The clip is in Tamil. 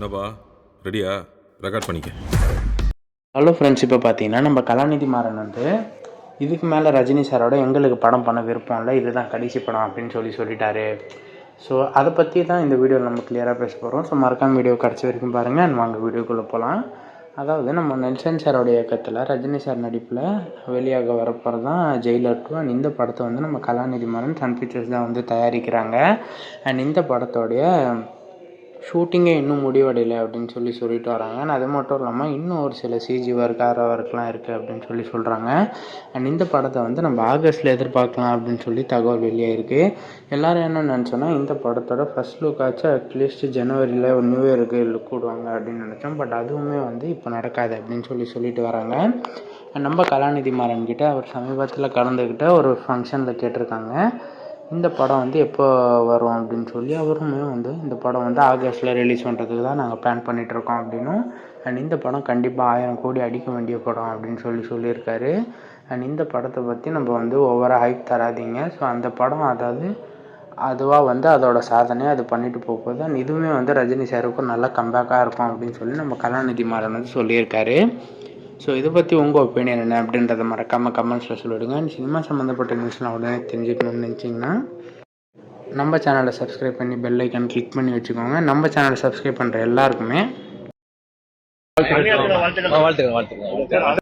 என்னப்பா? ரெடியா ரெக்கார்ட் பண்ணிக்க. ஹலோ ஃப்ரெண்ட்ஸ் இப்போ பார்த்தீங்கன்னா நம்ம கலாநிதி மாறன் வந்து இதுக்கு மேலே ரஜினி சாரோட எங்களுக்கு படம் பண்ண விருப்பம் இல்லை இதுதான் கடைசி படம் அப்படின்னு சொல்லி சொல்லிட்டாரு. ஸோ அதை பற்றி தான் இந்த வீடியோவில் நம்ம கிளியராக பேச போகிறோம் ஸோ மறக்காம வீடியோ கிடச்ச வரைக்கும் பாருங்கள் அண்ட் வாங்க வீடியோக்குள்ளே போகலாம் அதாவது நம்ம நெல்சன் சாரோட இயக்கத்தில் ரஜினி சார் நடிப்பில் வெளியாக வரப்போகிறது தான் ஜெயிலர் டூ அண்ட் இந்த படத்தை வந்து நம்ம கலாநிதி மாறன் சன் பிக்சர்ஸ் தான் வந்து தயாரிக்கிறாங்க. அண்ட் இந்த படத்தோடைய ஷூட்டிங்கே இன்னும் முடிவடையலை அப்படின்னு சொல்லி சொல்லிட்டு வராங்க. அது மட்டும் இல்லாமல் இன்னும் ஒரு சில சிஜி ஒர்க் ஆர் ஒர்க்லாம் இருக்குது அப்படின்னு சொல்லி சொல்கிறாங்க அண்ட் இந்த படத்தை வந்து நம்ம ஆகஸ்ட்டில் எதிர்பார்க்கலாம் அப்படின்னு சொல்லி தகவல் வெளியாயிருக்கு எல்லோரும் என்ன நினச்சோன்னா இந்த படத்தோட ஃபஸ்ட் லுக்காச்சும் அட்லீஸ்ட் ஜனவரியில் ஒரு நியூ இயருக்கு லுக் விடுவாங்க அப்படின்னு நினச்சோம். பட் அதுவுமே வந்து இப்போ நடக்காது அப்படின்னு சொல்லி சொல்லிட்டு வராங்க. நம்ம கலாநிதி மாறன் கிட்ட அவர் சமீபத்தில் கலந்துக்கிட்ட ஒரு ஃபங்க்ஷனில் கேட்டிருக்காங்க. இந்த படம் வந்து எப்போ வரும் அப்படின்னு சொல்லி அவருமே வந்து இந்த படம் வந்து ஆகஸ்ட்டில் ரிலீஸ் பண்ணுறதுக்கு தான் நாங்கள் பிளான் பண்ணிகிட்ருக்கோம் அப்படின்னும். அண்ட் இந்த படம் கண்டிப்பாக ஆயிரம் கோடி அடிக்க வேண்டிய படம் அப்படின்னு சொல்லி சொல்லியிருக்காரு. அண்ட் இந்த படத்தை பற்றி நம்ம வந்து ஒவ்வொரு ஹைப் தராதீங்க. ஸோ அந்த படம் அதாவது அதுவாக வந்து அதோட சாதனையை அது பண்ணிட்டு போகும்போது போகுது. அண்ட் இதுவுமே வந்து ரஜினி சாருக்கும் நல்லா கம்பேக்காக இருக்கும் அப்படின்னு சொல்லி நம்ம கலாநிதி மாறன் வந்து சொல்லியிருக்காரு. ஸோ இதை பற்றி உங்கள் ஒப்பீனியன் என்ன அப்படின்றத மறக்காமல் கமெண்ட்ஸில் சொல்லிவிடுங்க அண்ட் சினிமா சம்மந்தப்பட்ட நியூஸ்லாம் உடனே தெரிஞ்சுக்கணும்னு நினச்சிங்கன்னா நம்ம சேனலை சப்ஸ்கிரைப் பண்ணி பெல் ஐக்கான் கிளிக் பண்ணி வச்சுக்கோங்க. நம்ம சேனலை சப்ஸ்கிரைப் பண்ணுற எல்லாருக்குமே வாழ்த்துக்கள். வாழ்த்துக்கள்.